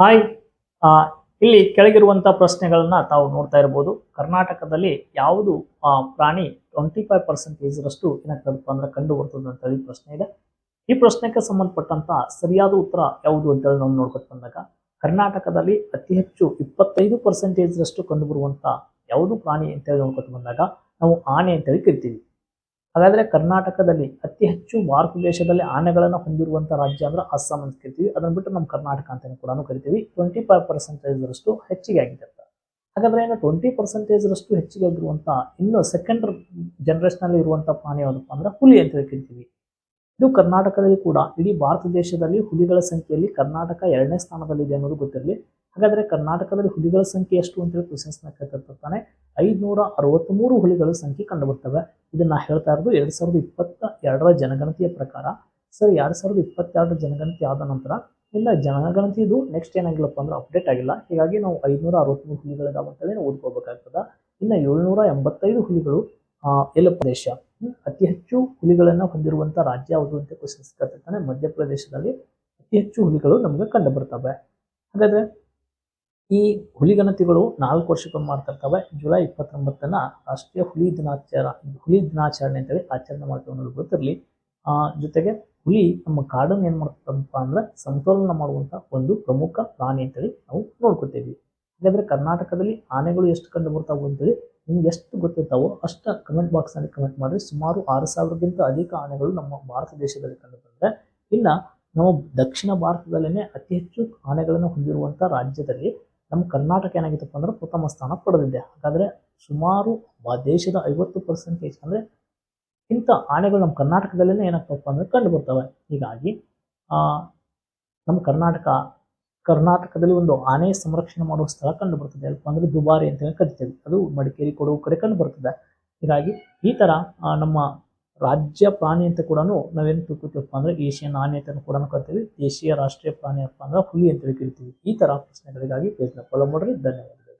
Hi ಇಲ್ಲಿ ಕೆಳಗಿರುವಂತಹ ಪ್ರಶ್ನೆಗಳನ್ನ ತಾವು ನೋಡ್ತಾ ಇರಬಹುದು ಕರ್ನಾಟಕದಲ್ಲಿ ಯಾವುದು ಪ್ರಾಣಿ ಟ್ವೆಂಟಿ ಫೈವ್ ಪರ್ಸೆಂಟೇಜ್ ರಷ್ಟು ಏನಾಗ್ತದಪ್ಪ ಅಂದ್ರೆ ಕಂಡು ಬರ್ತದೆ ಅಂತ ಹೇಳಿ ಪ್ರಶ್ನೆ ಇದೆ. ಈ ಪ್ರಶ್ನೆಗೆ ಸಂಬಂಧಪಟ್ಟಂತ ಸರಿಯಾದ ಉತ್ತರ ಯಾವುದು ಅಂತ ಹೇಳಿ ನಾವು ನೋಡ್ಕೊಟ್ಟು ಬಂದಾಗ, ಕರ್ನಾಟಕದಲ್ಲಿ ಅತಿ ಹೆಚ್ಚು ಇಪ್ಪತ್ತೈದು ಪರ್ಸೆಂಟೇಜ್ ರಷ್ಟು ಕಂಡು ಬರುವಂತ ಯಾವುದು ಪ್ರಾಣಿ ಅಂತ ಹೇಳಿ ನೋಡ್ಕೊತ ಬಂದಾಗ, ನಾವು ಆನೆ ಅಂತ ಹೇಳಿ ಕರಿತೀವಿ. ಹಾಗಾದ್ರೆ ಕರ್ನಾಟಕದಲ್ಲಿ ಅತಿ ಹೆಚ್ಚು ಭಾರತ ದೇಶದಲ್ಲಿ ಆನೆಗಳನ್ನು ಹೊಂದಿರುವಂಥ ರಾಜ್ಯ ಅಂದ್ರೆ ಅಸ್ಸಾಂ ಅಂತ ಕರಿತೀವಿ. ಅದನ್ನ ಬಿಟ್ಟು ನಮ್ಮ ಕರ್ನಾಟಕ ಅಂತಾನೆ ಕೂಡ ಕರಿತೀವಿ. ಟ್ವೆಂಟಿ ಫೈವ್ ಪರ್ಸೆಂಟೇಜ್ ರಷ್ಟು ಹೆಚ್ಚಿಗೆ ಆಗಿದೆ ಅಂತ. ಹಾಗಾದ್ರೆ ಏನು ಟ್ವೆಂಟಿ ಪರ್ಸೆಂಟೇಜ್ ರಷ್ಟು ಹೆಚ್ಚಿಗೆ ಆಗಿರುವಂಥ ಇನ್ನು ಸೆಕೆಂಡ್ ಜನರೇಷನ್ ಅಲ್ಲಿ ಇರುವಂತ ಪ್ರಾಣಿ ಯಾವುದಪ್ಪ ಅಂದ್ರೆ ಹುಲಿ ಅಂತ ಕರಿತೀವಿ. ಇದು ಕರ್ನಾಟಕದಲ್ಲಿ ಕೂಡ ಇಡೀ ಭಾರತ ದೇಶದಲ್ಲಿ ಹುಲಿಗಳ ಸಂಖ್ಯೆಯಲ್ಲಿ ಕರ್ನಾಟಕ ಎರಡನೇ ಸ್ಥಾನದಲ್ಲಿದೆ ಅನ್ನೋದು ಗೊತ್ತಿರಲಿ. ಹಾಗಾದ್ರೆ ಕರ್ನಾಟಕದಲ್ಲಿ ಹುಲಿಗಳ ಸಂಖ್ಯೆ ಎಷ್ಟು ಅಂತ ಹೇಳಿ ಕ್ವಶನ್ಸ್ನ ಕೇಳ್ತಿರ್ತಾನೆ ಐದ್ನೂರ ಅರವತ್ತ್ಮೂರು ಹುಲಿಗಳ ಸಂಖ್ಯೆ ಕಂಡು ಬರ್ತವೆ ಇದನ್ನ ಹೇಳ್ತಾ ಇರೋದು ಎರಡ್ ಸಾವಿರದ ಇಪ್ಪತ್ತ ಎರಡರ ಜನಗಣತಿಯ ಪ್ರಕಾರ. ಸರ್, ಎರಡು ಸಾವಿರದ ಇಪ್ಪತ್ತೆರಡರ ಜನಗಣತಿ ಆದ ನಂತರ, ಇಲ್ಲ ಜನಗಣತಿದು ನೆಕ್ಸ್ಟ್ ಏನಾಗಿಲ್ಲಪ್ಪ ಅಂದ್ರೆ ಅಪ್ಡೇಟ್ ಆಗಿಲ್ಲ. ಹೀಗಾಗಿ ನಾವು ಐದುನೂರ ಅರವತ್ತ್ಮೂರು ಹುಲಿಗಳಿದಾವೆ ಅಂತೇಳಿ ಓದ್ಕೋಬೇಕಾಗ್ತದ ಇನ್ನು ಏಳ್ನೂರ ಎಂಬತ್ತೈದು ಹುಲಿಗಳು ಎಲ್ಲ ಪ್ರದೇಶ ಅತಿ ಹೆಚ್ಚು ಹುಲಿಗಳನ್ನು ಹೊಂದಿರುವಂತ ರಾಜ್ಯ ಯಾವುದು ಅಂತ ಕ್ವಶನ್ಸ್ ಕೇಳ್ತಿರ್ತಾನೆ. ಮಧ್ಯಪ್ರದೇಶದಲ್ಲಿ ಅತಿ ಹೆಚ್ಚು ಹುಲಿಗಳು ನಮಗೆ ಕಂಡು ಬರ್ತವೆ ಹಾಗಾದ್ರೆ ಈ ಹುಲಿ ಗಣತಿಗಳು ನಾಲ್ಕು ವರ್ಷಕ್ಕೊಮ್ಮೆ ಮಾಡ್ತಿರ್ತವೆ. ಜುಲೈ ಇಪ್ಪತ್ತೊಂಬತ್ತನ ರಾಷ್ಟ್ರೀಯ ಹುಲಿ ದಿನಾಚಾರ ಹುಲಿ ದಿನಾಚರಣೆ ಅಂತೇಳಿ ಆಚರಣೆ ಮಾಡ್ತೀವಿ ಅನ್ನೋದು ಗೊತ್ತಿರಲಿ. ಜೊತೆಗೆ ಹುಲಿ ನಮ್ಮ ಕಾಡನ್ನು ಏನು ಮಾಡ್ತದಪ್ಪ ಅಂದ್ರೆ ಸಂತೋಲನ ಮಾಡುವಂತ ಒಂದು ಪ್ರಮುಖ ಪ್ರಾಣಿ ಅಂತೇಳಿ ನಾವು ನೋಡ್ಕೊತೀವಿ. ಹಾಗಾದ್ರೆ ಕರ್ನಾಟಕದಲ್ಲಿ ಆನೆಗಳು ಎಷ್ಟು ಕಂಡು ಬರ್ತಾವೆ ಅಂತೇಳಿ ನಿಮ್ಗೆ ಎಷ್ಟು ಗೊತ್ತಿರ್ತಾವೋ ಅಷ್ಟ ಕಮೆಂಟ್ ಬಾಕ್ಸ್ನಲ್ಲಿ ಕಮೆಂಟ್ ಮಾಡಿ ಸುಮಾರು ಆರು ಸಾವಿರಕ್ಕಿಂತ ಅಧಿಕ ಆನೆಗಳು ನಮ್ಮ ಭಾರತ ದೇಶದಲ್ಲಿ ಕಂಡು ಬಂದ್ರೆ ಇನ್ನ ನಾವು ದಕ್ಷಿಣ ಭಾರತದಲ್ಲೇನೆ ಅತಿ ಹೆಚ್ಚು ಆನೆಗಳನ್ನು ಹೊಂದಿರುವಂತ ರಾಜ್ಯದಲ್ಲಿ ನಮ್ಮ ಕರ್ನಾಟಕ ಏನಾಗಿತ್ತಪ್ಪ ಅಂದ್ರೆ ಪ್ರಥಮ ಸ್ಥಾನ ಪಡೆದಿದೆ. ಹಾಗಾದ್ರೆ ಸುಮಾರು ಆ ದೇಶದ ಐವತ್ತು ಪರ್ಸೆಂಟೇಜ್ ಅಂದ್ರೆ ಇಂಥ ಆನೆಗಳು ನಮ್ಮ ಕರ್ನಾಟಕದಲ್ಲೇ ಏನಾಗ್ತಪ್ಪ ಅಂದ್ರೆ ಕಂಡು ಬರ್ತವೆ. ಹೀಗಾಗಿ ನಮ್ಮ ಕರ್ನಾಟಕ, ಕರ್ನಾಟಕದಲ್ಲಿ ಒಂದು ಆನೆ ಸಂರಕ್ಷಣೆ ಮಾಡುವ ಸ್ಥಳ ಕಂಡು ಬರ್ತದೆ. ಅಲ್ಪ ಅಂದ್ರೆ ದುಬಾರಿ ಅಂತ ಕರಿತೀವಿ. ಅದು ಮಡಿಕೇರಿ ಕೊಡುವ ಕಡೆ ಕಂಡು ಬರ್ತದೆ. ಹೀಗಾಗಿ ಈ ಥರ ನಮ್ಮ ರಾಜ್ಯ ಪ್ರಾಣಿ ಅಂತ ಕೂಡ ನಾವೇನು ತಿಳ್ಕೊತೀವಪ್ಪ ಅಂದ್ರೆ ಏಷ್ಯನ್ ಆನೆ ಕೂಡ ಕರಿತೀವಿ, ದೇಶೀಯ ರಾಷ್ಟ್ರೀಯ ಪ್ರಾಣಿ ಅಪ್ಪ ಅಂದ್ರೆ ಹುಲಿ ಅಂತ ಕರಿತೀವಿ. ಈ ಥರ ಪ್ರಶ್ನೆಗಳಿಗಾಗಿ ಪೇಜ್ನ ಫಾಲೋ ಮಾಡ್ರಿ ಧನ್ಯವಾದ